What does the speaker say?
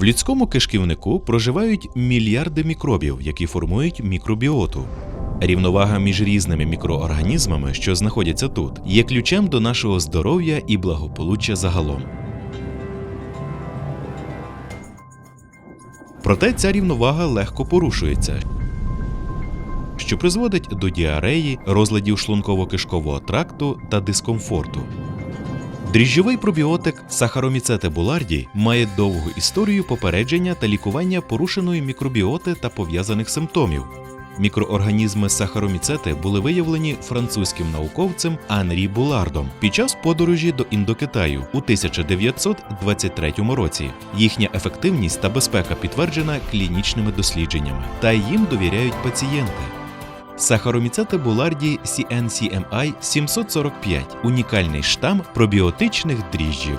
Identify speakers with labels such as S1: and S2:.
S1: В людському кишківнику проживають мільярди мікробів, які формують мікробіоту. Рівновага між різними мікроорганізмами, що знаходяться тут, є ключем до нашого здоров'я і благополуччя загалом. Проте ця рівновага легко порушується, що призводить до діареї, розладів шлунково-кишкового тракту та дискомфорту. Дріжджовий пробіотик Сахароміцете буларді має довгу історію попередження та лікування порушеної мікробіоти та пов'язаних симптомів. Мікроорганізми сахароміцети були виявлені французьким науковцем Анрі Булардом під час подорожі до Індокитаю у 1923 році. Їхня ефективність та безпека підтверджена клінічними дослідженнями, та їм довіряють пацієнти. Сахароміцети буларді CNCMI 745 – унікальний штам пробіотичних дріжджів.